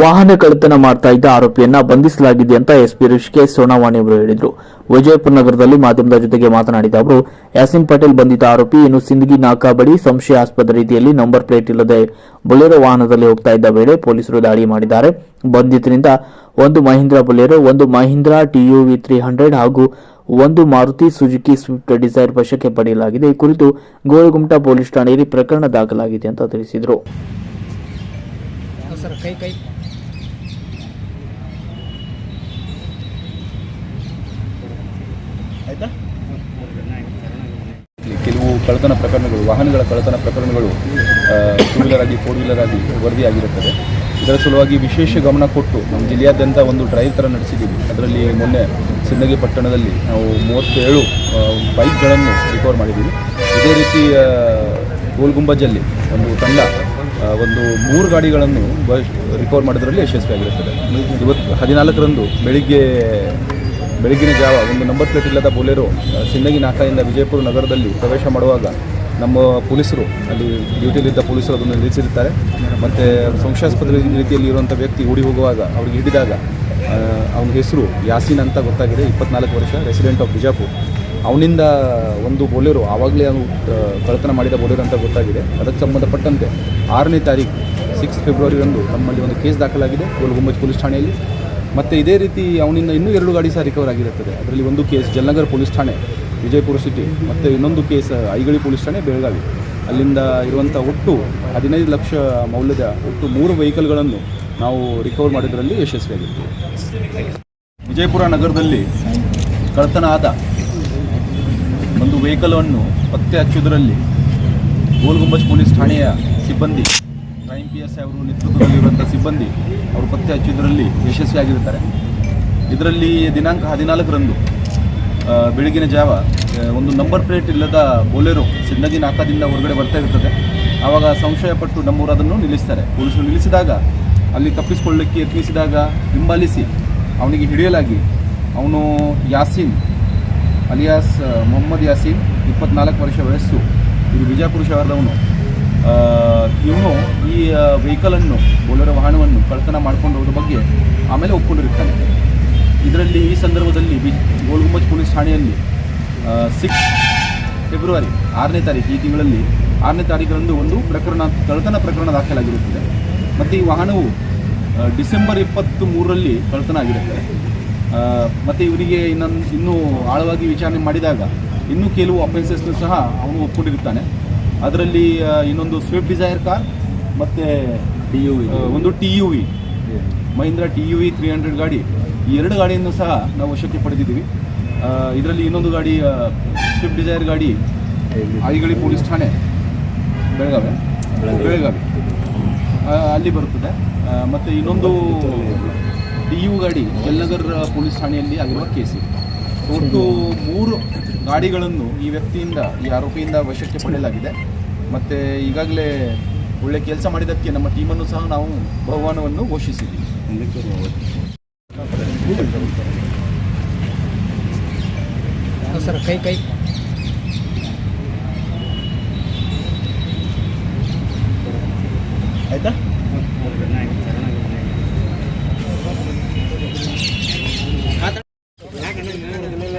ವಾಹನ ಕಳ್ಳತನ ಮಾಡ್ತಾ ಇದ್ದ ಆರೋಪಿಯನ್ನ ಬಂಧಿಸಲಾಗಿದೆ ಅಂತ ಎಸ್ಪಿ ಋಷಿಕೇಶ್ ಸೋನಾವಾಣಿ ಅವರು ಹೇಳಿದರು. ವಿಜಯಪುರ ನಗರದಲ್ಲಿ ಮಾಧ್ಯಮದ ಜೊತೆಗೆ ಮಾತನಾಡಿದ ಅವರು, ಯಾಸಿನ್ ಪಟೇಲ್ ಬಂಧಿತ ಆರೋಪಿ ಇನ್ನು ಸಿಂದಗಿ ನಾಕಾ ಬಳಿ ಸಂಶಯಾಸ್ಪದ ರೀತಿಯಲ್ಲಿ ನಂಬರ್ ಪ್ಲೇಟ್ ಇಲ್ಲದೆ ಬೊಲೆರೋ ವಾಹನದಲ್ಲಿ ಹೋಗ್ತಾ ಇದ್ದ ವೇಳೆ ಪೊಲೀಸರು ದಾಳಿ ಮಾಡಿದ್ದಾರೆ. ಬಂಧಿತರಿಂದ ಒಂದು ಮಹೀಂದ್ರ ಬೊಲೆರೋ, ಒಂದು ಮಹೀಂದ್ರ ಟಿಯುವಿ ತ್ರೀ ಹಂಡ್ರೆಡ್ ಹಾಗೂ ಒಂದು ಮಾರುತಿ ಸುಜುಕಿ ಸ್ವಿಫ್ಟ್ ಡಿಸೈರ್ ವಶಕ್ಕೆ ಪಡೆಯಲಾಗಿದೆ. ಈ ಕುರಿತು ಗೋಳಗುಮಟ ಪೊಲೀಸ್ ಠಾಣೆಯಲ್ಲಿ ಪ್ರಕರಣ ದಾಖಲಾಗಿದೆ ಅಂತ ತಿಳಿಸಿದರು ಸರ್ ಕೈ ಕೈ ಕೆಲವು ಕಳ್ಳತನ ಪ್ರಕರಣಗಳು, ವಾಹನಗಳ ಕಳ್ಳತನ ಪ್ರಕರಣಗಳು ಟೂ ವೀಲರ್ ಆಗಿ ಫೋರ್ ವೀಲರ್ ಆಗಿ ವರದಿಯಾಗಿರುತ್ತದೆ. ಇದರ ಸಲುವಾಗಿ ವಿಶೇಷ ಗಮನ ಕೊಟ್ಟು ನಮ್ಮ ಜಿಲ್ಲೆಯಾದ್ಯಂತ ಒಂದು ಡ್ರೈವ್ ಥರ ನಡೆಸಿದ್ದೀವಿ. ಅದರಲ್ಲಿ ಮೊನ್ನೆ ಸಿಂದಗಿ ಪಟ್ಟಣದಲ್ಲಿ ನಾವು ಮೂವತ್ತೇಳು ಬೈಕ್ಗಳನ್ನು ರಿಕವರ್ ಮಾಡಿದ್ದೀವಿ. ಇದೇ ರೀತಿ ಗೋಲ್ಗುಂಬಜಲ್ಲಿ ಒಂದು ತಂಡ ಒಂದು ಮೂರು ಗಾಡಿಗಳನ್ನು ರಿಕವರ್ ಮಾಡೋದರಲ್ಲಿ ಯಶಸ್ವಿಯಾಗಿರುತ್ತದೆ. ಇವತ್ತು ಹದಿನಾಲ್ಕರಂದು ಬೆಳಿಗ್ಗೆ ಬೆಳಗಿನ ಜಾವ ಒಂದು ನಂಬರ್ ಪ್ಲೇಟ್ ಇಲ್ಲದ ಬೊಲೆರೋ ಸಿನ್ನಗಿ ನಾಕಾಯಿಂದ ವಿಜಯಪುರ ನಗರದಲ್ಲಿ ಪ್ರವೇಶ ಮಾಡುವಾಗ ನಮ್ಮ ಪೊಲೀಸರು, ಅಲ್ಲಿ ಡ್ಯೂಟಿಯಲ್ಲಿದ್ದ ಪೊಲೀಸರು ಅದನ್ನು ನಿಲ್ಲಿಸಿರುತ್ತಾರೆ. ಮತ್ತು ಸಂಶಯಾಸ್ಪದ ರೀತಿಯಲ್ಲಿ ಇರುವಂಥ ವ್ಯಕ್ತಿ ಓಡಿ ಹೋಗುವಾಗ ಅವ್ರಿಗೆ ಹಿಡಿದಾಗ ಅವನ ಹೆಸರು ಯಾಸೀನ್ ಅಂತ ಗೊತ್ತಾಗಿದೆ, ಇಪ್ಪತ್ನಾಲ್ಕು ವರ್ಷ ರೆಸಿಡೆಂಟ್ ಆಫ್ ಬಿಜಾಪುರ್. ಅವನಿಂದ ಒಂದು ಬೋಲೆರೋ ಆವಾಗಲೇ ಅವನು ಕಳತನ ಮಾಡಿದ ಬೊಲೆರೋ ಅಂತ ಗೊತ್ತಾಗಿದೆ. ಅದಕ್ಕೆ ಸಂಬಂಧಪಟ್ಟಂತೆ ಆರನೇ ತಾರೀಕು ಸಿಕ್ಸ್ ಫೆಬ್ರವರಿಯಂದು ನಮ್ಮಲ್ಲಿ ಒಂದು ಕೇಸ್ ದಾಖಲಾಗಿದೆ ಗೋಲ್ಗುಂಬಜ್ ಪೊಲೀಸ್ ಠಾಣೆಯಲ್ಲಿ. ಮತ್ತು ಇದೇ ರೀತಿ ಅವನಿಂದ ಇನ್ನೂ ಎರಡು ಗಾಡಿ ಸಹ ರಿಕವರ್ ಆಗಿರುತ್ತದೆ. ಅದರಲ್ಲಿ ಒಂದು ಕೇಸ್ ಜಲನಗರ್ ಪೊಲೀಸ್ ಠಾಣೆ, ವಿಜಯಪುರ ಸಿಟಿ ಮತ್ತು ಇನ್ನೊಂದು ಕೇಸ್ ಐಗಳಿ ಪೊಲೀಸ್ ಠಾಣೆ, ಬೆಳಗಾವಿ. ಅಲ್ಲಿಂದ ಇರುವಂಥ ಒಟ್ಟು ಹದಿನೈದು ಲಕ್ಷ ಮೌಲ್ಯದ ಒಟ್ಟು ಮೂರು ವೆಹಿಕಲ್ಗಳನ್ನು ನಾವು ರಿಕವರ್ ಮಾಡಿದ್ರಲ್ಲಿ ಯಶಸ್ವಿಯಾಗಿತ್ತು ವಿಜಯಪುರ ನಗರದಲ್ಲಿ ಕಳತನ ಆದ ಒಂದು ವೆಹಿಕಲನ್ನು ಪತ್ತೆ ಹಚ್ಚುವುದರಲ್ಲಿ ಗೋಲ್ಗುಂಬಜ್ ಪೊಲೀಸ್ ಠಾಣೆಯ ಸಿಬ್ಬಂದಿ ಕ್ರೈಮ್ ಪಿ ಎಸ್ ಅವರು ನೇತೃತ್ವದಲ್ಲಿರುವಂಥ ಸಿಬ್ಬಂದಿ ಅವರು ಪತ್ತೆ ಹಚ್ಚುವುದರಲ್ಲಿ ಯಶಸ್ವಿಯಾಗಿರುತ್ತಾರೆ. ಇದರಲ್ಲಿ ದಿನಾಂಕ ಹದಿನಾಲ್ಕರಂದು ಬೆಳಗಿನ ಜಾವ ಒಂದು ನಂಬರ್ ಪ್ಲೇಟ್ ಇಲ್ಲದ ಬೊಲೆರೋ ಸಿಂದಗಿ ನಾಕಾದಿಂದ ಹೊರಗಡೆ ಬರ್ತಾ ಇರ್ತದೆ. ಆವಾಗ ಸಂಶಯಪಟ್ಟು ನಮ್ಮೂರು ಅದನ್ನು ನಿಲ್ಲಿಸ್ತಾರೆ. ಪೊಲೀಸರು ನಿಲ್ಲಿಸಿದಾಗ, ಅಲ್ಲಿ ತಪ್ಪಿಸಿಕೊಳ್ಳಲಿಕ್ಕೆ ಯತ್ನಿಸಿದಾಗ ಹಿಂಬಾಲಿಸಿ ಅವನಿಗೆ ಹಿಡಿಯಲಾಗಿ ಅವನು ಯಾಸೀನ್, ಅಲಿಯಾಸ್ ಮೊಹಮ್ಮದ್ ಯಾಸೀನ್, ಇಪ್ಪತ್ನಾಲ್ಕು ವರ್ಷ ವಯಸ್ಸು. ಇದು ಬಿಜಾಪುರ ಶಹರದವನು ಇವನು ಈ ವೆಹಿಕಲನ್ನು ಬೋಲರ ವಾಹನವನ್ನು ಕಳ್ತನ ಮಾಡ್ಕೊಂಡು ಹೋದ ಬಗ್ಗೆ ಆಮೇಲೆ ಒಪ್ಕೊಂಡಿರುತ್ತಾನೆ ಇದರಲ್ಲಿ ಈ ಸಂದರ್ಭದಲ್ಲಿ ಬಿ ಗೋಲ್ಗುಂಬಜ್ ಪೊಲೀಸ್ ಠಾಣೆಯಲ್ಲಿ ಸಿಕ್ಸ್ ಫೆಬ್ರವರಿ ಆರನೇ ತಾರೀಕು ಈ ತಿಂಗಳಲ್ಲಿ ಆರನೇ ತಾರೀಕರಂದು ಒಂದು ಪ್ರಕರಣ ಕಳ್ತನ ಪ್ರಕರಣ ದಾಖಲಾಗಿರುತ್ತದೆ. ಮತ್ತು ಈ ವಾಹನವು ಡಿಸೆಂಬರ್ ಇಪ್ಪತ್ತು ಮೂರರಲ್ಲಿ ಕಳ್ಳತನ ಆಗಿರುತ್ತದೆ. ಮತ್ತು ಇವರಿಗೆ ಇನ್ನೊಂದು, ಇನ್ನೂ ಆಳವಾಗಿ ವಿಚಾರಣೆ ಮಾಡಿದಾಗ ಇನ್ನೂ ಕೆಲವು ಅಫೆನ್ಸಸ್ನು ಸಹ ಅವನು ಒಪ್ಕೊಂಡಿರ್ತಾನೆ. ಅದರಲ್ಲಿ ಇನ್ನೊಂದು ಸ್ವಿಫ್ಟ್ ಡಿಸೈರ್ ಕಾರ್ ಮತ್ತು ಟಿ ಯು ವಿ ಒಂದು T U V Mahindra T U V three hundred ಗಾಡಿ. ಈ ಎರಡು ಗಾಡಿಯನ್ನು ಸಹ ನಾವು ವಶಕ್ಕೆ ಪಡೆದಿದ್ದೀವಿ. ಇದರಲ್ಲಿ ಇನ್ನೊಂದು ಗಾಡಿ ಸ್ವಿಫ್ಟ್ ಡಿಸೈರ್ ಗಾಡಿ ಐಗಳಿ ಪೊಲೀಸ್ ಠಾಣೆ ಬೆಳಗಾವಿ. ಬೆಳಗಾವಿ. ಅಲ್ಲಿ ಬರುತ್ತದೆ. ಮತ್ತು ಇನ್ನೊಂದು ಡಿ ಯು ಗಾಡಿ ಜಲ್ನಗರ್ ಪೊಲೀಸ್ ಠಾಣೆಯಲ್ಲಿ ಆಗಿರುವ ಕೇಸ್ ಒಟ್ಟು ಮೂರು ಗಾಡಿಗಳನ್ನು ಈ ವ್ಯಕ್ತಿಯಿಂದ ಈ ಆರೋಪಿಯಿಂದ ವಶಕ್ಕೆ ಪಡೆಯಲಾಗಿದೆ. ಮತ್ತು ಈಗಾಗಲೇ ಒಳ್ಳೆ ಕೆಲಸ ಮಾಡಿದ್ದಕ್ಕೆ ನಮ್ಮ ಟೀಮನ್ನು ಸಹ ನಾವು ಬಹುಮಾನವನ್ನು ಘೋಷಿಸಿದ್ದೀವಿ. ಸರ್ ಕೈ ಕೈ ಆಯಿತಾ ಥ್ಯಾಂಕ್ ಯು ಗಾಡಿ ಕಾಂತ